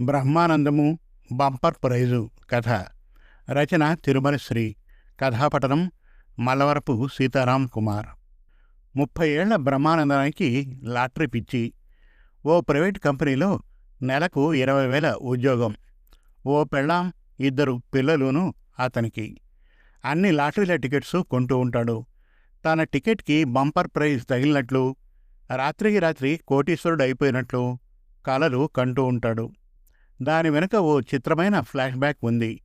Brahmanandam bumper price కథ. రచన తిరుమల శ్రీ. కథాపఠనం మలవరపు సీతారాం కుమార్. ముప్పై ఏళ్ళ బ్రహ్మానందానికి లాటరీ పిచ్చి. ఓ ప్రైవేట్ కంపెనీలో నెలకు ఇరవై వేల ఉద్యోగం. ఓ పెళ్ళాం ఇద్దరు పిల్లలును అతనికి. అన్ని లాటరీల టికెట్స్ కొంటూ ఉంటాడు. తన టికెట్కి బంపర్ ప్రైజ్ తగిలినట్లు రాత్రికి రాత్రి కోటీశ్వరుడు అయిపోయినట్లు కలలు కంటూ ఉంటాడు. దాని వెనుక ఓ చిత్రమైన ఫ్లాష్ బ్యాక్ ఉంది.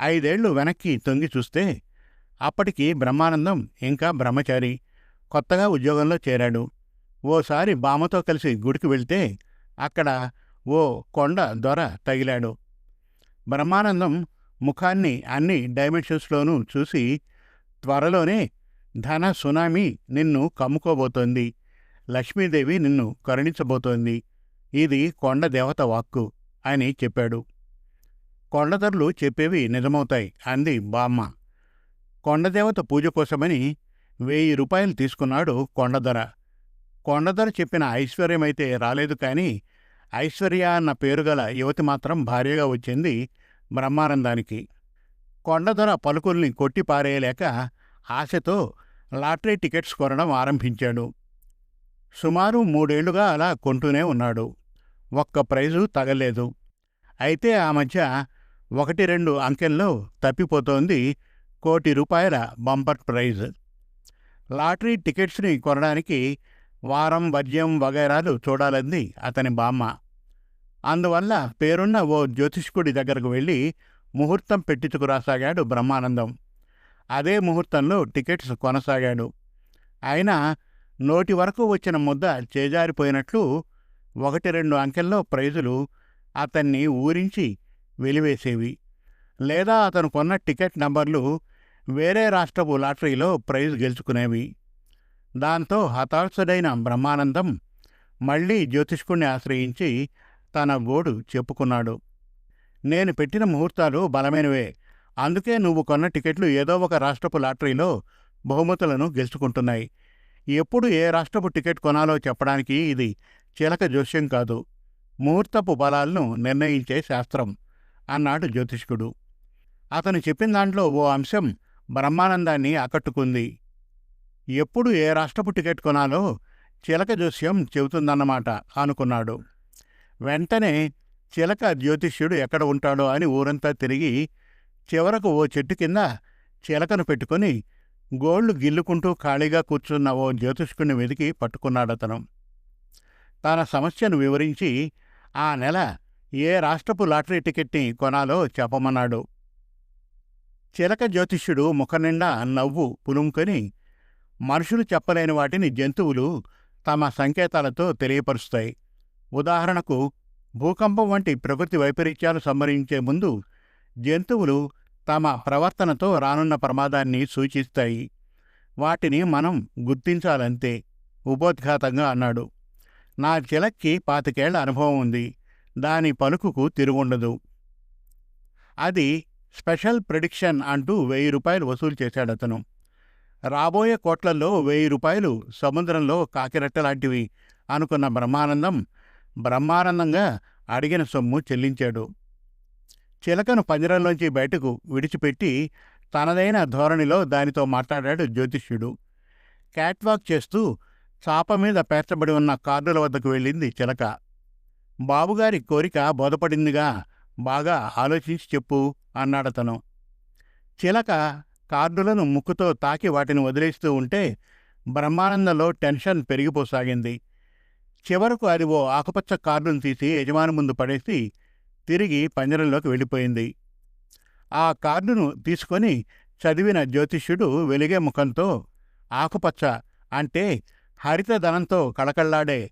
ఐదేళ్ళు వెనక్కి తొంగి చూస్తే అప్పటికి బ్రహ్మానందం ఇంకా బ్రహ్మచారి కొత్తగా ఉద్యోగంలో చేరాడు. ఓసారి బామ్మతో కలిసి గుడికి వెళ్తే అక్కడ ఓ కొండ దొర తగిలాడు. బ్రహ్మానందం ముఖాన్ని అన్ని డైమెన్షన్స్లోనూ చూసి త్వరలోనే ధన సునామీ నిన్ను కమ్ముకోబోతోంది. లక్ష్మీదేవి నిన్ను కరుణించబోతోంది. ఇది కొండ దేవత వాక్కు. అని చెప్పాడు. కొండధరలు చెప్పేవి నిజమవుతాయి అంది బామ్మ. కొండదేవత పూజ కోసమని వెయ్యి రూపాయలు తీసుకున్నాడు కొండధర. కొండధర చెప్పిన ఐశ్వర్యమైతే రాలేదు కానీ ఐశ్వర్య అన్న పేరుగల యువతి మాత్రం భార్యగా వచ్చింది బ్రహ్మానందానికి. కొండధర పలుకుల్ని కొట్టి పారేయలేక ఆశతో లాటరీ టికెట్స్ కొనడం ఆరంభించాడు. సుమారు మూడేళ్ళుగా అలా కొంటూనే ఉన్నాడు. ఒక్క ప్రైజు తగలేదు. అయితే ఆ మధ్య ఒకటి రెండు అంకెల్లో తప్పిపోతోంది కోటి రూపాయల బంపర్ ప్రైజ్. లాటరీ టికెట్స్ని కొనడానికి వారం వద్యం వగైరాలు చూడాలంది అతని బామ్మ. అందువల్ల పేరున్న ఓ జ్యోతిష్కుడి దగ్గరకు వెళ్ళి ముహూర్తం పెట్టించుకురాసాగాడు బ్రహ్మానందం. అదే ముహూర్తంలో టికెట్స్ కొనసాగాడు. అయినా నోటి వరకు వచ్చిన ముద్ద చేజారిపోయినట్లు ఒకటి రెండు అంకెల్లో ప్రైజులు అతన్ని ఊరించి వెలివేసేవి. లేదా అతను కొన్న టికెట్ నంబర్లు వేరే రాష్ట్రపు లాటరీలో ప్రైజ్ గెలుచుకునేవి. దాంతో హతాశుడైన బ్రహ్మానందం మళ్ళీ జ్యోతిష్కుణ్ణి ఆశ్రయించి తన గోడు చెప్పుకున్నాడు. నేను పెట్టిన ముహూర్తాలు బలమైనవే. అందుకే నువ్వు కొన్న టికెట్లు ఏదో ఒక రాష్ట్రపు లాటరీలో బహుమతులను గెలుచుకుంటున్నాయి. ఎప్పుడు ఏ రాష్ట్రపు టికెట్ కొనాలో చెప్పడానికి ఇది చిలక జోస్యం కాదు. ముహూర్తపు బలాలను నిర్ణయించే శాస్త్రం అన్నాడు జ్యోతిష్కుడు. అతను చెప్పిన దాంట్లో ఓ అంశం బ్రహ్మానందాన్ని ఆకట్టుకుంది. ఎప్పుడు ఏ రాష్ట్రపు టికెట్ కొనాలో చిలక జోస్యం చెబుతుందన్నమాట అనుకున్నాడు. వెంటనే చిలక జ్యోతిష్యుడు ఎక్కడ ఉంటాడో అని ఊరంతా తిరిగి చివరకు ఓ చెట్టు కింద చిలకను పెట్టుకుని గోళ్ళు గిల్లుకుంటూ ఖాళీగా కూర్చున్న ఓ జ్యోతిష్కుడిని వెతికి పట్టుకున్నాడతను. తన సమస్యను వివరించి ఆ నెల ఏ రాష్ట్రపు లాటరీ టికెట్ని కొనాలో చెప్పమన్నాడు. చిలక జ్యోతిష్యుడు ముఖనిండా నవ్వు పులుముకొని మనుషులు చెప్పలేని వాటిని జంతువులు తమ సంకేతాలతో తెలియపరుస్తాయి. ఉదాహరణకు భూకంపం వంటి ప్రకృతి వైపరీత్యాలు సంభరించే ముందు జంతువులు తమ ప్రవర్తనతో రానున్న ప్రమాదాన్ని సూచిస్తాయి. వాటిని మనం గుర్తించాలంతే ఉపోద్ఘాతంగా అన్నాడు. నా చిలక్కి పాతికేళ్ళ అనుభవం ఉంది. దాని పలుకుకు తిరుగుండదు. అది స్పెషల్ ప్రిడిక్షన్ అంటూ వెయ్యి రూపాయలు వసూలు చేశాడతను. రాబోయే కోట్లలో వెయ్యి రూపాయలు సముద్రంలో కాకిరెట్టలాంటివి అనుకున్న బ్రహ్మానందం బ్రహ్మానందంగా అడిగిన సొమ్ము చెల్లించాడు. చిలకను పంజరంలోంచి బయటకు విడిచిపెట్టి తనదైన ధోరణిలో దానితో మాట్లాడాడు జ్యోతిష్యుడు. క్యాట్వాక్ చేస్తూ చాప మీద పేర్చబడి ఉన్న కార్డుల వద్దకు వెళ్ళింది చిలక. బాబుగారి కోరిక బోధపడిందిగా బాగా ఆలోచించి చెప్పు అన్నాడతను చిలక కార్డులను ముక్కుతో తాకి వాటిని వదిలేస్తూ ఉంటే బ్రహ్మానందంలో టెన్షన్ పెరిగిపోసాగింది. చివరకు అది ఓ ఆకుపచ్చ కార్డును తీసి యజమాని ముందు పడేసి తిరిగి పంజరంలోకి వెళ్ళిపోయింది. ఆ కార్డును తీసుకొని చదివిన జ్యోతిష్యుడు వెలిగే ముఖంతో ఆకుపచ్చ అంటే హరితధనంతో కళకళ్ళాడే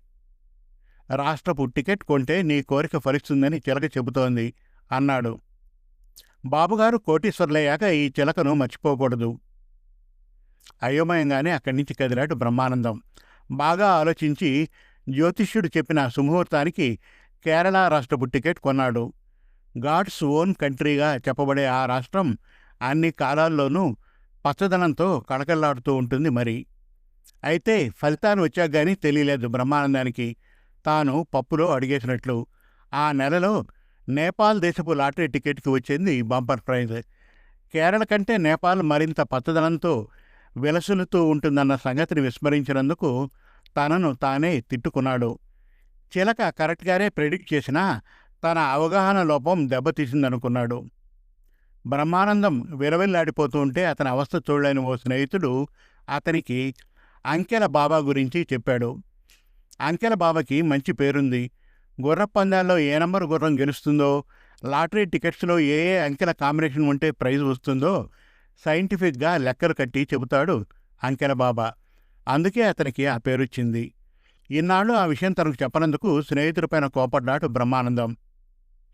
రాష్ట్రపు టికెట్ కొంటే నీ కోరిక ఫలిస్తుందని చిలక చెబుతోంది అన్నాడు. బాబుగారు కోటీశ్వర్లయ్యాక ఈ చిలకను మర్చిపోకూడదు. అయోమయంగానే అక్కడి నుంచి కదిలాడు బ్రహ్మానందం. బాగా ఆలోచించి జ్యోతిష్యుడు చెప్పిన సుముహూర్తానికి కేరళ రాష్ట్రపు టికెట్ కొన్నాడు. గాడ్స్ ఓన్ కంట్రీగా చెప్పబడే ఆ రాష్ట్రం అన్ని కాలాల్లోనూ పచ్చదనంతో కళకళ్ళాడుతూ ఉంటుంది మరి. అయితే ఫలితాన్ని వచ్చాక గానీ తెలియలేదు బ్రహ్మానందానికి. తాను పప్పులో అడిగేసినట్లు ఆ నెలలో నేపాల్ దేశపు లాటరీ టికెట్కి వచ్చింది బంపర్ ప్రైజ్. కేరళ కంటే నేపాల్ మరింత పచ్చదనంతో విలసులుతూ ఉంటుందన్న సంగతిని విస్మరించినందుకు తనను తానే తిట్టుకున్నాడు. చిలక కరెక్ట్గానే ప్రెడిక్ట్ చేసినా తన అవగాహన లోపం దెబ్బతీసిందనుకున్నాడు. బ్రహ్మానందం విరవెల్లాడిపోతూ ఉంటే అతని అవస్థ చూడలేని ఓ స్నేహితుడు అతనికి అంకెల బాబా గురించి చెప్పాడు. అంకెల బాబాకి మంచి పేరుంది. గుర్ర పందాల్లో ఏ నంబర్ గుర్రం గెలుస్తుందో లాటరీ టికెట్స్లో ఏ ఏ అంకెల కాంబినేషన్ ఉంటే ప్రైజ్ వస్తుందో సైంటిఫిక్గా లెక్కలు కట్టి చెబుతాడు అంకెల బాబా. అందుకే అతనికి ఆ పేరొచ్చింది. ఇన్నాళ్ళు ఆ విషయం తనకు చెప్పనందుకు స్నేహితుడిపైన కోపడ్డాడు బ్రహ్మానందం.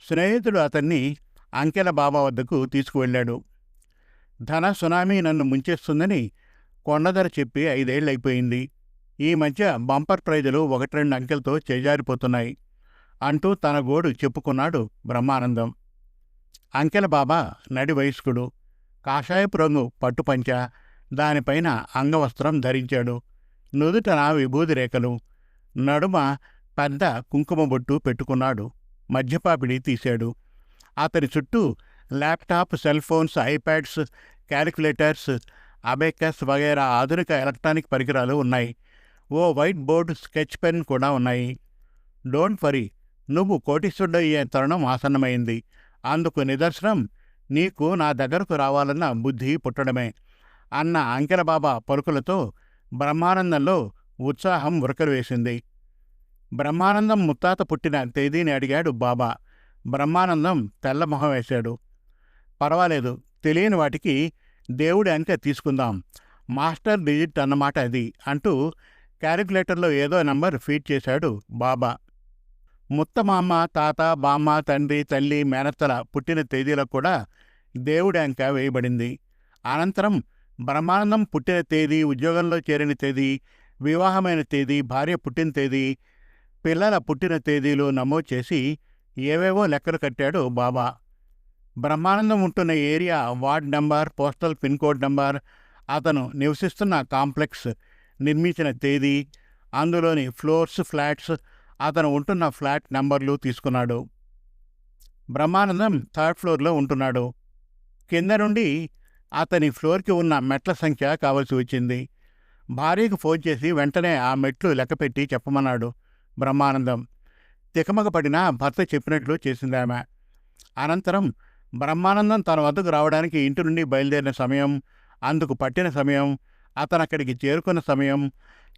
స్నేహితుడు అతన్ని అంకెల బాబా వద్దకు తీసుకువెళ్ళాడు. ధన సునామీ నన్ను ముంచేస్తుందని కొండధర చెప్పి ఐదేళ్ళైపోయింది. ఈ మధ్య బంపర్ ప్రైజులు ఒకటి రెండు అంకెలతో చేజారిపోతున్నాయి అంటూ తన గోడు చెప్పుకున్నాడు బ్రహ్మానందం. అంకెల బాబా నడి వయస్కుడు. కాషాయపు రంగు పట్టుపంచ దానిపైన అంగవస్త్రం ధరించాడు. నుదుటన విభూది రేఖలు నడుమ పెద్ద కుంకుమ బొట్టు పెట్టుకున్నాడు. మధ్యపాపిడి తీశాడు. అతని చుట్టూ laptop cell phones iPads calculators abacus వగైరా ఆధునిక ఎలక్ట్రానిక్ పరికరాలు ఉన్నాయి. ఓ వైట్ బోర్డు స్కెచ్ పెన్ కూడా ఉన్నాయి. డోంట్ వరీ నువ్వు కోటీశ్వరుడయ్యే తరుణం ఆసన్నమైంది. అందుకు నిదర్శనం నీకు నా దగ్గరకు రావాలన్న బుద్ధి పుట్టడమే. అన్న అంకెలబాబా పలుకులతో బ్రహ్మానందంలో ఉత్సాహం ఉరకలు వేసింది బ్రహ్మానందం ముత్తాత పుట్టిన తేదీని అడిగాడు బాబా. బ్రహ్మానందం తెల్లమొహం వేశాడు. పర్వాలేదు తెలియని వాటికి దేవుడి అంకె తీసుకుందాం. మాస్టర్ డిజిట్ అన్నమాట అది అంటూ క్యాలిక్యులేటర్లో ఏదో నంబర్ ఫీడ్ చేశాడు బాబా. ముత్తమామ తాత బామ్మ తండ్రి తల్లి మేనత్తల పుట్టిన తేదీలో కూడా దేవుడి అంక వేయబడింది. అనంతరం బ్రహ్మానందం పుట్టిన తేదీ ఉద్యోగంలో చేరిన తేదీ వివాహమైన తేదీ భార్య పుట్టిన తేదీ పిల్లల పుట్టిన తేదీలు నమోదు చేసి ఏవేవో లెక్కలు కట్టాడు బాబా. బ్రహ్మానందం ఉంటున్న area ward number postal pin code number అతను నివసిస్తున్న కాంప్లెక్స్ నిర్మించిన తేదీ అందులోని ఫ్లోర్స్ ఫ్లాట్స్ అతను ఉంటున్న ఫ్లాట్ నంబర్లు తీసుకున్నాడు. బ్రహ్మానందం థర్డ్ ఫ్లోర్లో ఉంటున్నాడు. కింద నుండి అతని ఫ్లోర్కి ఉన్న మెట్ల సంఖ్య కావలసి వచ్చింది. భార్యకు ఫోన్ చేసి వెంటనే ఆ మెట్లు లెక్కపెట్టి చెప్పమన్నాడు బ్రహ్మానందం. తికమకపడిన భర్త చెప్పినట్లు చేసిందామె. అనంతరం బ్రహ్మానందం తన వద్దకు రావడానికి ఇంటి నుండి బయలుదేరిన సమయం అందుకు పట్టిన సమయం అతను అక్కడికి చేరుకున్న సమయం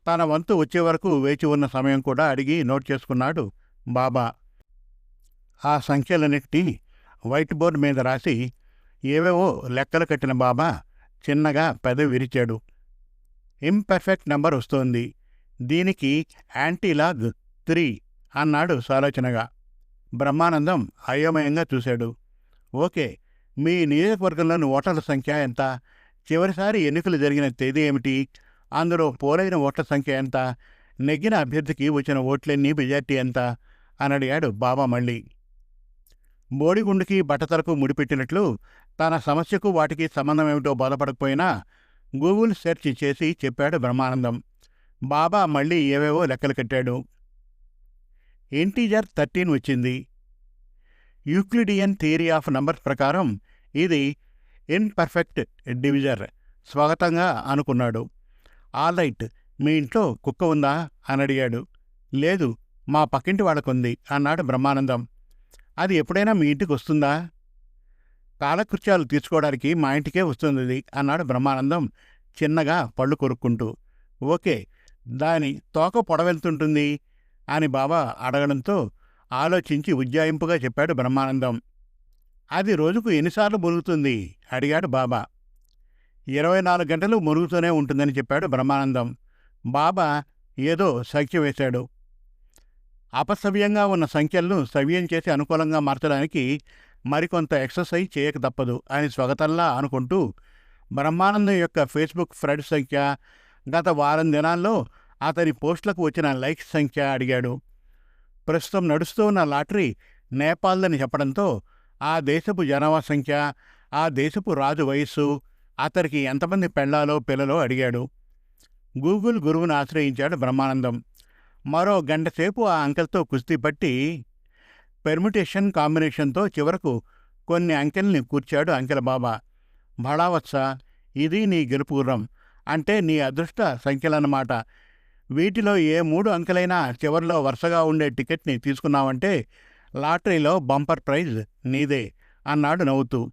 తన వంతు వచ్చే వరకు వేచి ఉన్న సమయం కూడా అడిగి నోట్ చేసుకున్నాడు బాబా. ఆ సంఖ్యలన్నిటి వైట్ బోర్డు మీద రాసి ఏవేవో లెక్కలు కట్టిన బాబా చిన్నగా పెదవి విరిచాడు. ఇంపర్ఫెక్ట్ నెంబర్ వస్తోంది. దీనికి యాంటీలాగ్ త్రీ అన్నాడు సాలోచనగా. బ్రహ్మానందం అయోమయంగా చూశాడు. ఓకే. మీ నియోజకవర్గంలోని ఓటర్ల సంఖ్య ఎంత? చివరిసారి ఎన్నికలు జరిగిన తేదీ ఏమిటి? అందులో పోలైన ఓట్ల సంఖ్య ఎంత? నెగ్గిన అభ్యర్థికి వచ్చిన ఓట్లన్నీ మెజార్టీ ఎంత? అని అడిగాడు బాబా మళ్ళీ. బోడిగుండుకి బట్టతలకు ముడిపెట్టినట్లు తన సమస్యకు వాటికి సంబంధం ఏమిటో బాధపడకపోయినా గూగుల్ సెర్చ్ చేసి చెప్పాడు బ్రహ్మానందం. బాబా మళ్ళీ ఏవేవో లెక్కలు కట్టాడు. ఇంటీజర్ థర్టీన్ వచ్చింది. యూక్లిడియన్ థియరీ ఆఫ్ నంబర్స్ ప్రకారం ఇది ఇన్పర్ఫెక్ట్ డివిజర్ స్వాగతంగా అనుకున్నాడు. ఆల్ రైట్ మీ ఇంట్లో కుక్క ఉందా? అని అడిగాడు. లేదు మా పక్కింటి వాళ్ళకుంది అన్నాడు బ్రహ్మానందం. అది ఎప్పుడైనా మీ ఇంటికి వస్తుందా? కాలకృత్యాలు తీర్చుకోవడానికి మా ఇంటికే వస్తుంది అన్నాడు బ్రహ్మానందం చిన్నగా పళ్ళు కొరుక్కుంటూ. ఓకే దాని తోక పొడవెళ్తుంటుంది అని బాబా అడగడంతో ఆలోచించి ఉజ్జాయింపుగా చెప్పాడు బ్రహ్మానందం. అది రోజుకు ఎన్నిసార్లు మురుగుతుంది అడిగాడు బాబా. ఇరవై నాలుగు గంటలు మురుగుతూనే ఉంటుందని చెప్పాడు బ్రహ్మానందం. బాబా ఏదో సంఖ్య వేశాడు. అపసవ్యంగా ఉన్న సంఖ్యలను సవ్యం చేసి అనుకూలంగా మార్చడానికి మరికొంత ఎక్సర్సైజ్ చేయక తప్పదు అని స్వగతంలా అనుకుంటూ బ్రహ్మానందం యొక్క ఫేస్బుక్ ఫ్రెండ్ సంఖ్య గత వారం దినాల్లో అతని పోస్టులకు వచ్చిన లైక్స్ సంఖ్య అడిగాడు. ప్రస్తుతం నడుస్తూ ఉన్న లాటరీ నేపాల్దని చెప్పడంతో ఆ దేశపు జనాభా సంఖ్య ఆ దేశపు రాజు వయస్సు అతనికి ఎంతమంది పెళ్ళాలో పిల్లలో అడిగాడు. గూగుల్ గురువును ఆశ్రయించాడు బ్రహ్మానందం. మరో గంట సేపు ఆ అంకెల్తో కుస్తీ పట్టి పెర్ముటేషన్ కాంబినేషన్తో చివరకు కొన్ని అంకెల్ని కూర్చాడు అంకెల బాబా. భళావత్స ఇది నీ గెలుపుగుర్రం అంటే నీ అదృష్ట సంఖ్యలన్నమాట. వీటిలో ఏ మూడు అంకెలైనా చివరిలో వరుసగా ఉండే టికెట్ని తీసుకున్నావంటే లాటరీలో బంపర్ ప్రైజ్ నీదే అన్నాడు నవ్వుతూ.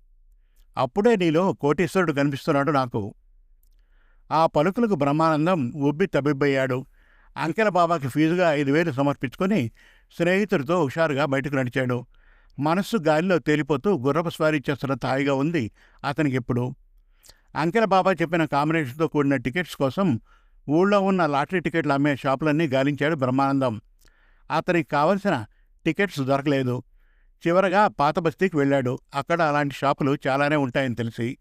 అప్పుడే నీలో కోటీశ్వరుడు కనిపిస్తున్నాడు నాకు. ఆ పలుకులకు బ్రహ్మానందం ఉబ్బి తబిబ్బయ్యాడు అంకెల బాబాకి ఫీజుగా ఐదు వేలు సమర్పించుకొని స్నేహితుడితో హుషారుగా బయటకు నడిచాడు. మనస్సు గాలిలో తేలిపోతూ గుర్రపు స్వారీ చేస్తున్న తాయిగా ఉంది అతనికి ఇప్పుడు అంకెల బాబా చెప్పిన కాంబినేషన్తో కూడిన టికెట్స్ కోసం ఊళ్ళో ఉన్న లాటరీ టికెట్లు అమ్మే షాపులన్నీ గాలించాడు బ్రహ్మానందం. అతనికి కావలసిన టికెట్స్ దొరకలేదు. చివరగా పాత బస్తీకి వెళ్ళాడు. అక్కడ అలాంటి షాపులు చాలానే ఉంటాయని తెలిసి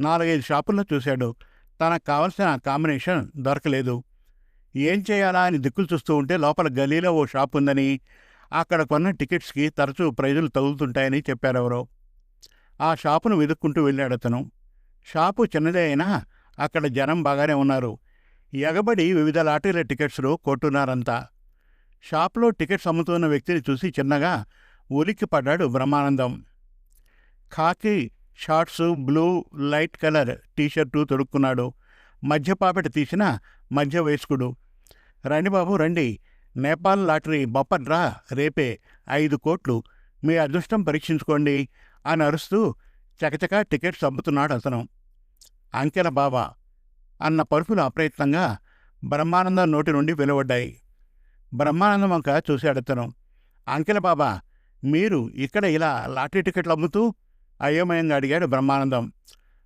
నాలుగైదు షాపుల్లో చూశాడు. తనకు కావలసిన కాంబినేషన్ దొరకలేదు. ఏం చేయాలా అని దిక్కులు చూస్తూ ఉంటే లోపల గలీలో ఓ షాప్ ఉందని అక్కడ కొన్న టికెట్స్కి తరచూ ప్రైజులు తగులుతుంటాయని చెప్పారెవరో. ఆ షాపును వెతుక్కుంటూ వెళ్ళాడు అతను షాపు చిన్నదే అయినా అక్కడ జనం బాగానే ఉన్నారు. ఎగబడి వివిధ లాటరీల టికెట్స్లు కొట్టున్నారంతా. షాప్లో టికెట్స్ అమ్ముతున్న వ్యక్తిని చూసి చిన్నగా ఉలిక్కి పడ్డాడు Brahmanandam. Khaki shorts blue light colour t shirt తొడుక్కున్నాడు. మధ్యపాపెట తీసిన మధ్య వయస్కుడు. రండి బాబు రండి. నేపాల్ లాటరీ బొప్పట్రా రేపే ఐదు కోట్లు. మీ అదృష్టం పరీక్షించుకోండి అని అరుస్తూ చకచకా టికెట్స్ అమ్ముతున్నాడు అతను. అంకెల బాబా అన్న పరుపులు అప్రయత్నంగా బ్రహ్మానందం నోటి నుండి వెలువడ్డాయి. బ్రహ్మానందం వంక చూసి అతను అంకెల బాబా మీరు ఇక్కడ ఇలా లాటరీ టికెట్లు అమ్ముతూ అయోమయంగా అడిగాడు బ్రహ్మానందం.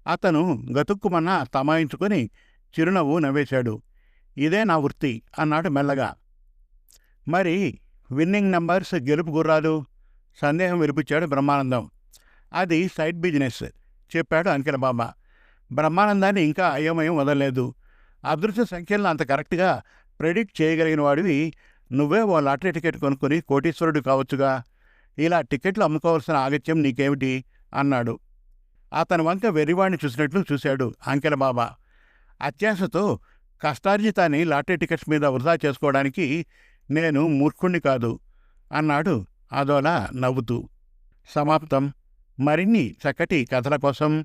అతను గతుక్కుమన్న తమాయించుకొని చిరునవ్వు నవ్వేశాడు. ఇదే నా వృత్తి అన్నాడు మెల్లగా. మరి విన్నింగ్ నంబర్స్ గెలుపు గుర్రాలు? సందేహం వినిపించాడు బ్రహ్మానందం. అది సైడ్ బిజినెస్ చెప్పాడు అంకెల బాబా. బ్రహ్మానందాన్ని ఇంకా అయోమయం వదలలేదు. అదృష్ట సంఖ్యలను అంత కరెక్ట్గా ప్రెడిక్ట్ చేయగలిగిన వాడివి. నువ్వే ఓ లాటరీ టికెట్ కొనుక్కొని కోటీశ్వరుడు కావచ్చుగా. ఇలా టికెట్లు అమ్ముకోవాల్సిన ఆగత్యం నీకేమిటి? అన్నాడు. అతని వంక వెర్రివాణ్ణి చూసినట్లు చూశాడు అంకెల బాబా. అత్యాశతో కష్టార్జితాన్ని లాటరీ టికెట్స్ మీద వృధా చేసుకోవడానికి నేను మూర్ఖుణ్ణి కాదు అన్నాడు అదోలా నవ్వుతూ. సమాప్తం. మరిన్ని చక్కటి కథల కోసం